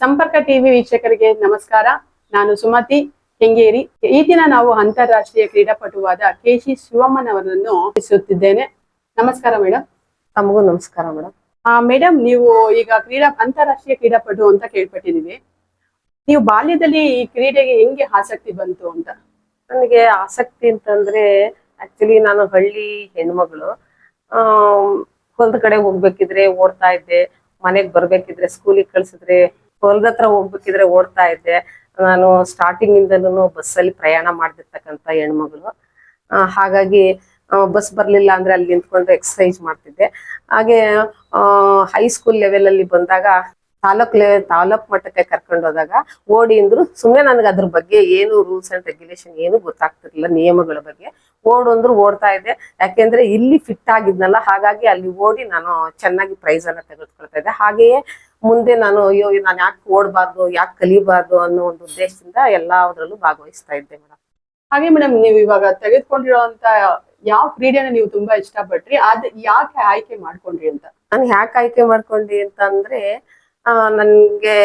ಸಂಪರ್ಕ ಟಿವಿ ವೀಕ್ಷಕರಿಗೆ ನಮಸ್ಕಾರ. ನಾನು ಸುಮತಿ ಕೆಂಗೇರಿ. ಈ ದಿನ ನಾವು ಅಂತಾರಾಷ್ಟ್ರೀಯ ಕ್ರೀಡಾಪಟುವಾದ ಕೆ ಶಿ ಶಿವಮ್ಮನವರನ್ನು ಹೆಸರುತ್ತಿದ್ದೇನೆ ನಮಸ್ಕಾರ ಮೇಡಮ್ ತಮಗೂ ನಮಸ್ಕಾರ ಮೇಡಮ್ ಆ ಮೇಡಮ್ ನೀವು ಈಗ ಕ್ರೀಡಾ ಅಂತಾರಾಷ್ಟ್ರೀಯ ಕ್ರೀಡಾಪಟು ಅಂತ ಕೇಳ್ಪಟ್ಟಿದೀವಿ ನೀವು ಬಾಲ್ಯದಲ್ಲಿ ಈ ಕ್ರೀಡೆಗೆ ಹೆಂಗೆ ಆಸಕ್ತಿ ಬಂತು ಅಂತ? ನನಗೆ ಆಸಕ್ತಿ ಅಂತಂದ್ರೆ ಆಕ್ಚುಲಿ ನಾನು ಹಳ್ಳಿ ಹೆಣ್ಮಗಳು. ಆ ಹೊಲದ ಕಡೆ ಹೋಗ್ಬೇಕಿದ್ರೆ ಓಡ್ತಾ ಇದ್ದೆ ಮನೆಗ್ ಬರ್ಬೇಕಿದ್ರೆ ಸ್ಕೂಲಿಗೆ ಕಳ್ಸಿದ್ರೆ ಹೊಲದ ಹತ್ರ ಹೋಗ್ಬೇಕಿದ್ರೆ ಓಡ್ತಾ ಇದ್ದೆ. ನಾನು ಸ್ಟಾರ್ಟಿಂಗ್ ಇಂದಲೂ ಬಸ್ಸಲ್ಲಿ ಪ್ರಯಾಣ ಮಾಡ್ತಿರ್ತಕ್ಕಂಥ ಹೆಣ್ಮಗಳು. ಹಾಗಾಗಿ ಬಸ್ ಬರ್ಲಿಲ್ಲ ಅಂದ್ರೆ ಅಲ್ಲಿ ನಿಂತ್ಕೊಂಡು ಎಕ್ಸಸೈಸ್ ಮಾಡ್ತಿದ್ದೆ. ಹಾಗೆ ಹೈಸ್ಕೂಲ್ ಲೆವೆಲ್ ಅಲ್ಲಿ ಬಂದಾಗ, ತಾಲೂಕ್ ಲೆ ತಾಲೂಕ್ ಮಟ್ಟಕ್ಕೆ ಕರ್ಕೊಂಡು ಹೋದಾಗ ಓಡಿ ಅಂದ್ರು ಸುಮ್ಮನೆ ನನಗೆ ಅದ್ರ ಬಗ್ಗೆ ಏನು ರೂಲ್ಸ್ ಅಂಡ್ ರೆಗ್ಯುಲೇಷನ್ ಏನು ಗೊತ್ತಾಗ್ತಿರ್ಲಿಲ್ಲ ನಿಯಮಗಳ ಬಗ್ಗೆ. ಓಡು ಅಂದ್ರು ಓಡ್ತಾ ಇದ್ದೆ. ಯಾಕೆಂದ್ರೆ ಇಲ್ಲಿ ಫಿಟ್ ಆಗಿದ್ನಲ್ಲ, ಹಾಗಾಗಿ ಅಲ್ಲಿ ಓಡಿ ನಾನು ಚೆನ್ನಾಗಿ ಪ್ರೈಸ್ ಅನ್ನ ತೆಗೆದುಕೊಳ್ತಾ ಇದ್ದೆ. ಹಾಗೆಯೇ ಮುಂದೆ ನಾನು ಅಯ್ಯೋ ನಾನು ಯಾಕೆ ಓಡಬಾರ್ದು ಯಾಕೆ ಕಲಿಬಾರ್ದು ಅನ್ನೋ ಒಂದು ಉದ್ದೇಶದಿಂದ ಎಲ್ಲಾದ್ರಲ್ಲೂ ಭಾಗವಹಿಸ್ತಾ ಇದ್ದೆ ಮೇಡಮ್ ಹಾಗೆ ಮೇಡಮ್ ನೀವು ಇವಾಗ ತೆಗೆದುಕೊಂಡಿರುವಂತ ಯಾವ ಕ್ರೀಡೆನ ನೀವು ತುಂಬಾ ಇಷ್ಟಪಟ್ರಿ ಅದ್ ಯಾಕೆ ಆಯ್ಕೆ ಮಾಡ್ಕೊಂಡ್ರಿ ಅಂತ? ನಾನು ಯಾಕೆ ಆಯ್ಕೆ ಮಾಡ್ಕೊಂಡ್ರಿ ಅಂತ ಅಂದ್ರೆ ಆ, ನನ್ಗೆ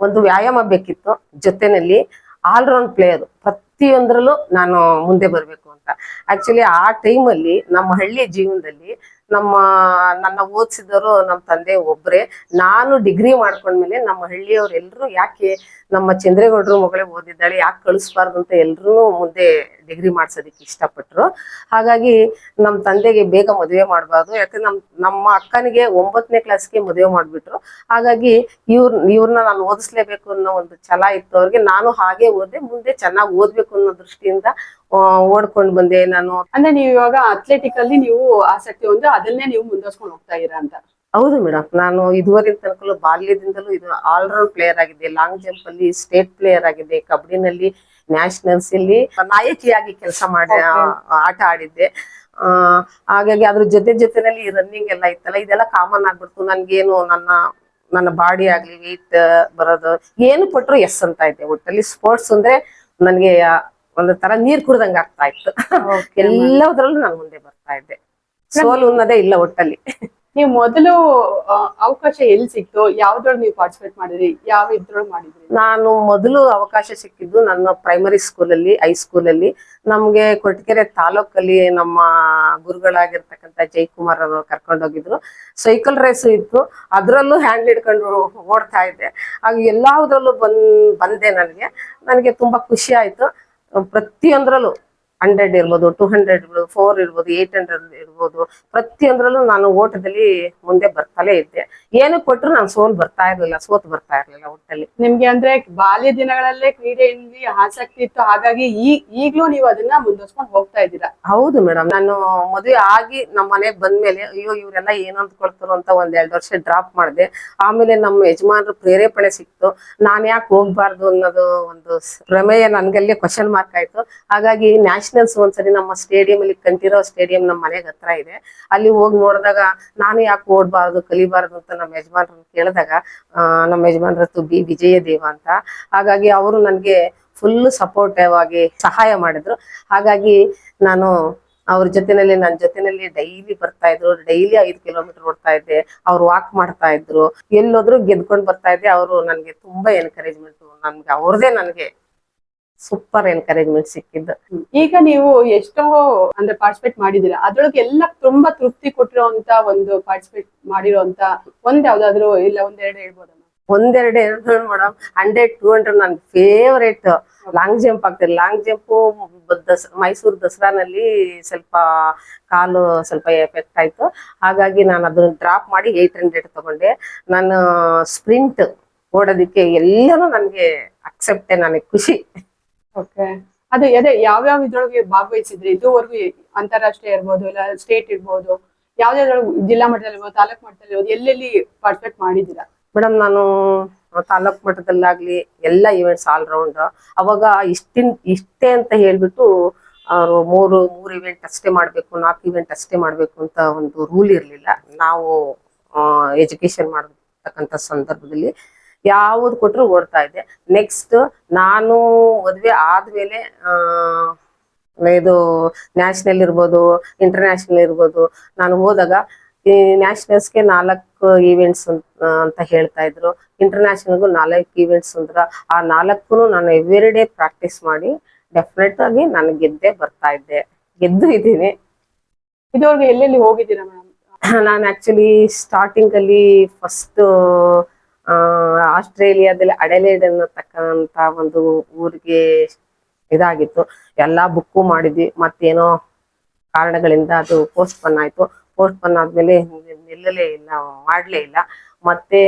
ಒಂದು ವ್ಯಾಯಾಮ ಬೇಕಿತ್ತು ಜೊತೆನಲ್ಲಿ ಆಲ್ರೌಂಡ್ ಪ್ಲೇಯರ್ ಪ್ರತಿಯೊಂದ್ರಲ್ಲೂ ನಾನು ಮುಂದೆ ಬರಬೇಕು ಅಂತ. ಆಕ್ಚುಲಿ ಆ ಟೈಮಲ್ಲಿ ನಮ್ಮ ಹಳ್ಳಿ ಜೀವನದಲ್ಲಿ ನಮ್ಮ ನನ್ನ ಓದಿಸಿದವರು ನಮ್ಮ ತಂದೆ ಒಬ್ಬರೇ ನಾನು ಡಿಗ್ರಿ ಮಾಡ್ಕೊಂಡ್ಮೇಲೆ ನಮ್ಮ ಹಳ್ಳಿಯವ್ರೆಲ್ಲರೂ ಯಾಕೆ ನಮ್ಮ ಚಂದ್ರೇಗೌಡರು ಮಗಳೇ ಓದಿದ್ದಾಳೆ, ಯಾಕೆ ಕಳಿಸ್ಬಾರ್ದು ಅಂತ ಎಲ್ರೂ ಮುಂದೆ ಡಿಗ್ರಿ ಮಾಡ್ಸೋದಕ್ಕೆ ಇಷ್ಟಪಟ್ರು. ಹಾಗಾಗಿ ನಮ್ಮ ತಂದೆಗೆ ಬೇಗ ಮದುವೆ ಮಾಡಬಾರ್ದು. ಯಾಕಂದ್ರೆ ನಮ್, ನಮ್ಮ ಅಕ್ಕನಿಗೆ ಒಂಬತ್ತನೇ ಕ್ಲಾಸ್ಗೆ ಮದುವೆ ಮಾಡಿಬಿಟ್ರು. ಹಾಗಾಗಿ ಇವ್ರ ಇವ್ರನ್ನ ನಾನು ಓದಿಸ್ಲೇಬೇಕು ಅನ್ನೋ ಒಂದು ಛಲ ಇತ್ತು ಅವ್ರಿಗೆ. ನಾನು ಹಾಗೆ ಓದೆ ಮುಂದೆ ಚೆನ್ನಾಗಿ ಓದ್ಬೇಕು ಅನ್ನೋ ದೃಷ್ಟಿಯಿಂದ ಓಡ್ಕೊಂಡು ಬಂದೆ ನಾನು. ಅಂದ್ರೆ ನೀವು ಇವಾಗ ಅಥ್ಲೆಟಿಕ್ ಅಲ್ಲಿ ನೀವು ಆಸಕ್ತಿ ಹೊಂದು ಅದನ್ನೇ ನೀವು ಮುಂದುವರ್ಸ್ಕೊಂಡು ಹೋಗ್ತಾ ಇದ್ದೀರಾ ಅಂತ? ಹೌದು ಮೇಡಮ್. ನಾನು ಇದುವರೆಗೆ ತನಕಲ್ಲೂ ಬಾಲ್ಯದಿಂದಲೂ ಇದು ಆಲ್ರೌಂಡ್ ಪ್ಲೇಯರ್ ಆಗಿದೆ ಲಾಂಗ್ ಜಂಪ್ ಅಲ್ಲಿ ಸ್ಟೇಟ್ ಪ್ಲೇಯರ್ ಆಗಿದೆ ಕಬಡ್ಡಿನಲ್ಲಿ ನ್ಯಾಷನಲ್ಸ್ ಇಲ್ಲಿ ನಾಯಕಿಯಾಗಿ ಕೆಲಸ ಮಾಡಿ. ಆಟ ಆಡಿದ್ದೆ. ಹಾಗಾಗಿ ಅದ್ರ ಜೊತೆ ಜೊತೆನಲ್ಲಿ ರನ್ನಿಂಗ್ ಎಲ್ಲ ಇತ್ತಲ್ಲ. ಇದೆಲ್ಲ ಕಾಮನ್ ಆಗ್ಬಿಡ್ತು. ನನ್ಗೇನು ನನ್ನ ನನ್ನ ಬಾಡಿ ಆಗ್ಲಿ ವೆಯ್ಟ್ ಬರೋದು ಏನು ಕೊಟ್ರು ಎಸ್ ಅಂತ ಇದೆ. ಒಟ್ಟಲ್ಲಿ ಸ್ಪೋರ್ಟ್ಸ್ ಅಂದ್ರೆ ನನ್ಗೆ ಒಂದ್ ಒಂದು ತರ ನೀರ್ ಕುಡ್ದಂಗ ಆಗ್ತಾ ಇತ್ತು. ಎಲ್ಲದ್ರಲ್ಲೂ ನಾನು ಮುಂದೆ ಬರ್ತಾ ಇದ್ದೆ. ಸೋಲು ಅನ್ನೋದೇ ಇಲ್ಲ ಒಟ್ಟಲ್ಲಿ. ನೀವು ಮೊದಲು ಅವಕಾಶ ಎಲ್ಲಿ ಸಿಕ್ತು, ಯಾವ್ದ್ರೊಳಗೆ ನೀವು ಪಾರ್ಟಿಸಿಪೇಟ್ ಮಾಡಿದ್ರಿ, ಯಾವ ಇದ್ರೊಳಗೆ ಮಾಡಿದ್ರಿ? ನಾನು ಮೊದಲು ಅವಕಾಶ ಸಿಕ್ಕಿದ್ದು ನನ್ನ ಪ್ರೈಮರಿ ಸ್ಕೂಲಲ್ಲಿ ಹೈಸ್ಕೂಲಲ್ಲಿ ನಮ್ಗೆ ಕೊರಟಗೆರೆ ತಾಲೂಕಲ್ಲಿ ನಮ್ಮ ಗುರುಗಳಾಗಿರ್ತಕ್ಕಂಥ ಜೈಕುಮಾರ್ ಅವರು ಕರ್ಕೊಂಡೋಗಿದ್ರು ಸೈಕಲ್ ರೇಸು ಇತ್ತು. ಅದರಲ್ಲೂ ಹ್ಯಾಂಡ್ ಹಿಡ್ಕೊಂಡು ಓಡ್ತಾ ಇದ್ದೆ. ಆಗ ಎಲ್ಲಾದ್ರಲ್ಲೂ ಬಂದ್, ಬಂದೆ ನನಗೆ. ನನಗೆ ತುಂಬಾ ಖುಷಿ ಆಯ್ತು. ಪ್ರತಿಯೊಂದರಲ್ಲೂ ಹಂಡ್ರೆಡ್ ಇರ್ಬೋದು ಟೂ ಹಂಡ್ರೆಡ್ ಇರ್ಬೋದು ಫೋರ್ ಇರ್ಬೋದು ಏಟ್ ಹಂಡ್ರೆಡ್ ಇರ್ಬೋದು. ಪ್ರತಿಯೊಂದರಲ್ಲೂ ನಾನು ಓಟದಲ್ಲಿ ಮುಂದೆ ಬರ್ತಾನೆ ಇದ್ದೆ. ಏನು ಕೊಟ್ಟರು ನಾನು ಸೋಲ್ ಬರ್ತಾ ಇರ್ಲಿಲ್ಲ ಸೋತ್ ಬರ್ತಾ ಇರ್ಲಿಲ್ಲ ಒಟ್ಟಲ್ಲಿ. ನಿಮ್ಗೆ ಅಂದ್ರೆ ಬಾಲ್ಯ ದಿನಗಳಲ್ಲೇ ಕ್ರೀಡೆಯಲ್ಲಿ ಆಸಕ್ತಿ ಇತ್ತು ಹಾಗಾಗಿ ಈ ಈಗ್ಲೂ ನೀವು ಅದನ್ನ ಮುಂದುವರ್ಸ್ಕೊಂಡು ಹೋಗ್ತಾ ಇದ್ದೀರಾ? ಹೌದು ಮೇಡಮ್ ನಾನು ಮದುವೆ ಆಗಿ ನಮ್ಮ ಮನೆಗ್ ಬಂದ್ಮೇಲೆ ಅಯ್ಯೋ ಇವರೆಲ್ಲ ಏನು ಅಂದ್ಕೊಳ್ತಾರೋ ಅಂತ ಒಂದ್ ಎರಡು ವರ್ಷ ಡ್ರಾಪ್ ಮಾಡಿದೆ. ಆಮೇಲೆ ನಮ್ಮ ಯಜಮಾನರು ಪ್ರೇರೇಪಣೆ ಸಿಕ್ತು. ನಾನು ಯಾಕೆ ಹೋಗ್ಬಾರ್ದು ಅನ್ನೋದು ಒಂದು ರಮೆಯ ಪ್ರಮೇಯ ನನ್ಗಲ್ಲಿ ಕ್ವಶನ್ ಮಾರ್ಕ್ ಆಯ್ತು. ಹಾಗಾಗಿ ನ್ಯಾಷನಲ್ಸ್ ಒಂದ್ಸರಿ ನಮ್ಮ ಸ್ಟೇಡಿಯಂ ಅಲ್ಲಿ ಕಂಠೀರವ ಸ್ಟೇಡಿಯಂ ನಮ್ಮ ಮನೆಗೆ ಹತ್ರ ಇದೆ. ಅಲ್ಲಿ ಹೋಗಿ ನೋಡಿದಾಗ ನಾನು ಯಾಕೆ ಓಡಬಾರ್ದು, ಕಲಿಬಾರ್ದು ಅಂತ ನಮ್ಮ ಯಜಮಾನ್ರನ್ನ ಕೇಳಿದಾಗ ನಮ್ಮ ಯಜಮಾನ್ರದ್ದು ಬಿ ವಿಜಯದೇವ ಅಂತ. ಹಾಗಾಗಿ ಅವರು ನನ್ಗೆ ಫುಲ್ ಸಪೋರ್ಟಿವ್ ಆಗಿ ಸಹಾಯ ಮಾಡಿದ್ರು. ಹಾಗಾಗಿ ನಾನು ಅವ್ರ ಜೊತೆನಲ್ಲಿ ನನ್ನ ಜೊತೆನಲ್ಲಿ ಡೈಲಿ ಬರ್ತಾ ಇದ್ರು. ಡೈಲಿ ಐದು ಕಿಲೋಮೀಟರ್ ಓಡ್ತಾ ಇದ್ದೆ. ಅವ್ರು ವಾಕ್ ಮಾಡ್ತಾ ಇದ್ರು. ಎಲ್ಲೋದ್ರು ಗೆದ್ಕೊಂಡ್ ಬರ್ತಾ ಇದ್ದೆ. ಅವರು ನನ್ಗೆ ತುಂಬಾ ಎನ್ಕರೇಜ್ಮೆಂಟ್ ನನ್ಗೆ ಅವ್ರದೇ ನನ್ಗೆ ಸೂಪರ್ ಎನ್ಕರೇಜ್ಮೆಂಟ್ ಸಿಕ್ಕಿದ್ದು. ಈಗ ನೀವು ಎಷ್ಟೋ ಅಂದ್ರೆ ಪಾರ್ಟಿಸಿಪೇಟ್ ಮಾಡಿದಿರ ಅದ್ರೊಳಗೆ ಎಲ್ಲ ತುಂಬಾ ತೃಪ್ತಿ ಕೊಟ್ಟಿರೋಂತ ಒಂದು ಪಾರ್ಟಿಸಿಪೇಟ್ ಮಾಡಿರೋಂತ ಒಂದ್ ಯಾವ್ದಾದ್ರು ಇಲ್ಲ ಒಂದೆರಡು ಹೇಳ್ಬೋದ ಒಂದೆರಡು ಎರಡು ಮೇಡಮ್ ಹಂಡ್ರೆಡ್ ಟೂ ಹಂಡ್ರೆಡ್ ನನ್ ಫೇವ್ರೇಟ್ ಲಾಂಗ್ ಜಂಪ್ ಆಗ್ತದೆ. ಲಾಂಗ್ ಜಂಪ್ ದಸ್ ಮೈಸೂರು ದಸರಾನಲ್ಲಿ ಸ್ವಲ್ಪ ಕಾಲು ಸ್ವಲ್ಪ ಎಫೆಕ್ಟ್ ಆಯ್ತು. ಹಾಗಾಗಿ ನಾನು ಅದನ್ನ ಡ್ರಾಪ್ ಮಾಡಿ ಏಟ್ ಹಂಡ್ರೆಡ್ ತಗೊಂಡೆ. ನಾನು ಸ್ಪ್ರಿಂಟ್ ಓಡೋದಕ್ಕೆ ಎಲ್ಲನೂ ನನಗೆ ಅಕ್ಸೆಪ್ಟೆ ನನಗೆ ಖುಷಿ. ಓಕೆ. ಅದೇ ಅದೇ ಯಾವ್ಯಾವ ಇದ್ರೊಳಗೆ ಭಾಗವಹಿಸಿದ್ರಿ? ಇದುವರೆಗೂ ಅಂತಾರಾಷ್ಟ್ರೀಯ ಇರ್ಬೋದು, ಇಲ್ಲ ಸ್ಟೇಟ್ ಇರ್ಬೋದು ಯಾವ್ದಾದ್ರೊಳಗೆ ಜಿಲ್ಲಾ ಮಟ್ಟದಲ್ಲಿ ಇರ್ಬೋದು, ತಾಲೂಕ್ ಮಟ್ಟದಲ್ಲಿ ಇರ್ಬೋದು, ಎಲ್ಲೆಲ್ಲಿ ಪಾರ್ಟಿಸಿಪೇಟ್ ಮಾಡಿದ್ದೀರಾ? ಮೇಡಮ್ ನಾನು ತಾಲೂಕ್ ಮಟ್ಟದಲ್ಲಾಗ್ಲಿ ಎಲ್ಲ ಇವೆಂಟ್ಸ್ ಆಲ್ ರೌಂಡ್ ಅವಾಗ ಇಷ್ಟಿನ್, ಇಷ್ಟೇ ಅಂತ ಹೇಳ್ಬಿಟ್ಟು ಅವರು ಮೂರು ಮೂರು ಇವೆಂಟ್ ಅಷ್ಟೇ ಮಾಡ್ಬೇಕು, ನಾಲ್ಕು ಇವೆಂಟ್ ಅಷ್ಟೇ ಮಾಡ್ಬೇಕು ಅಂತ ಒಂದು ರೂಲ್ ಇರಲಿಲ್ಲ. ನಾವು ಎಜುಕೇಶನ್ ಮಾಡತಕ್ಕಂಥ ಸಂದರ್ಭದಲ್ಲಿ ಯಾವ್ದು ಕೊಟ್ಟರು ಓಡ್ತಾ ಇದ್ದೆ ನೆಕ್ಸ್ಟ್ ನಾನು ಮದ್ವೆ ಆದ್ಮೇಲೆ ಇದು ನ್ಯಾಷನಲ್ ಇರ್ಬೋದು ಇಂಟರ್ನ್ಯಾಷನಲ್ ಇರ್ಬೋದು ನಾನು ಹೋದಾಗ ಈ ನ್ಯಾಷನಲ್ಸ್ಗೆ ನಾಲ್ಕು ಈವೆಂಟ್ಸ್ ಅಂತ ಹೇಳ್ತಾ ಇದ್ರು. ಇಂಟರ್ನ್ಯಾಷನಲ್ಗೂ ನಾಲ್ಕು ಈವೆಂಟ್ಸ್ ಅಂದ್ರೆ ಆ ನಾಲ್ಕು ನಾನು ಎವ್ರಿ ಡೇ ಪ್ರಾಕ್ಟೀಸ್ ಮಾಡಿ ಡೆಫಿನೆಟ್ ಆಗಿ ನಾನು ಗೆದ್ದೆ ಬರ್ತಾ ಇದ್ದೆ. ಗೆದ್ದು ಇದ್ದೀನಿ. ಇದುವರೆಗೆ ಎಲ್ಲೆಲ್ಲಿ ಹೋಗಿದ್ದೀರಾ ಮೇಡಮ್ ನಾನು ಆಕ್ಚುಲಿ ಸ್ಟಾರ್ಟಿಂಗ್ ಅಲ್ಲಿ ಫಸ್ಟ್ ಆಸ್ಟ್ರೇಲಿಯಾದಲ್ಲಿ ಅಡೆಲೇಡ್ ಅನ್ನತಕ್ಕಂತ ಒಂದು ಊರಿಗೆ ಇದಾಗಿತ್ತು. ಎಲ್ಲಾ ಬುಕ್ಕು ಮಾಡಿದ್ವಿ. ಮತ್ತೇನೋ ಕಾರಣಗಳಿಂದ ಅದು ಪೋಸ್ಟ್ ಪನ್ ಆಯ್ತು. ಪೋಸ್ಟ್ ಪನ್ ಆದ್ಮೇಲೆ ನಿಲ್ಲಲೇ ಇಲ್ಲ, ಮಾಡ್ಲೇ ಇಲ್ಲ. ಮತ್ತೆ